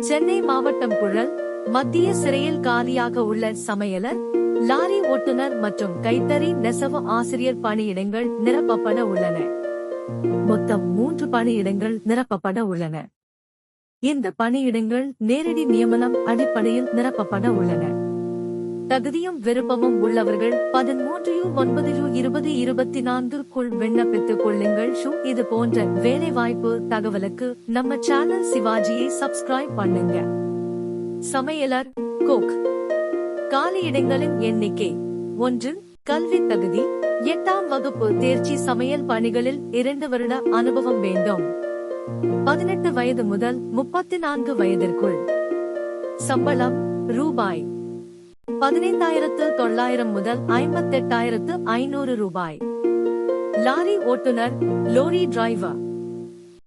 சென்னை மாவட்டம் குழல் மத்திய சிறையில் காலியாக உள்ள சமையலர் லாரி ஓட்டுநர் மற்றும் கைத்தறி நெசவு ஆசிரியர் பணியிடங்கள் நிரப்பப்பட உள்ளன. மொத்தம் மூன்று பணியிடங்கள் நிரப்பப்பட உள்ளன. இந்த பணியிடங்கள் நேரடி நியமனம் அடிப்படையில் நிரப்பப்பட உள்ளன. தகுதியும் விருப்பமும் உள்ளவர்கள் பதிமூன்று யூ ஒன்பது யூ இருபது இருபத்தி நான்குக்குள் விண்ணப்பித்துக் கொள்ளுங்கள். ஷூ இது போன்ற வேலை வாய்ப்பு தகவலுக்கு நம்ம சேனல் சிவாஜியை சப்ஸ்கிரைப் பண்ணுங்க. சமையலர் கோக் காலி இடங்களின் எண்ணிக்கை ஒன்று கல்வி தகுதி. எட்டாம் வகுப்பு தேர்ச்சி சமையல் பணிகளில் இரண்டு வருட அனுபவம் வேண்டும். பதினெட்டு வயது முதல் முப்பத்தி நான்கு வயதிற்குள். சம்பளம் ரூபாய் பதினைந்தாயிரத்து தொள்ளாயிரம் முதல் ஐம்பத்தெட்டாயிரத்து ஐநூறு ரூபாய். லாரி ஓட்டுநர் லோரி டிரைவர்.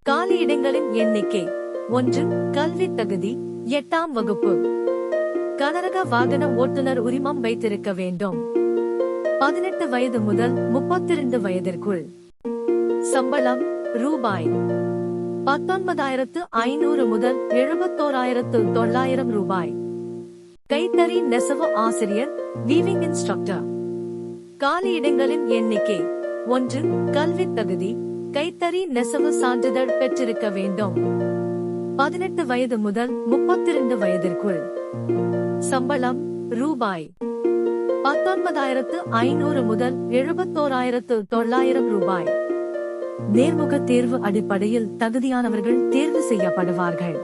காலி இடங்களின் எண்ணிக்கை ஒன்று கல்வி தகுதி எட்டாம் வகுப்பு. கனரக வாகன ஓட்டுநர் உரிமம் வைத்திருக்க வேண்டும். பதினெட்டு வயது முதல் முப்பத்திரண்டு வயதிற்குள். சம்பளம் ரூபாய் பத்தொன்பதாயிரத்து ஐநூறு முதல் எழுபத்தோராயிரத்து தொள்ளாயிரம் ரூபாய். கைத்தறி நெசவு ஆசிரியர் வீவிங் இன்ஸ்ட்ரக்டர் காலி இடங்களின் எண்ணிக்கை ஒன்று. கல்வி தகுதி. கைத்தறி நெசவு சான்றிதழ் பெற்றிருக்க வேண்டும். பதினெட்டு வயது முதல் முப்பத்திரண்டு வயதிற்குள். சம்பளம் ரூபாய். பத்தொன்பதாயிரத்து ஐநூறு முதல் எழுபத்தோராயிரத்து தொள்ளாயிரம் ரூபாய். நேர்முக தேர்வு அடிப்படையில் தகுதியானவர்கள் தேர்வு செய்யப்படுவார்கள்.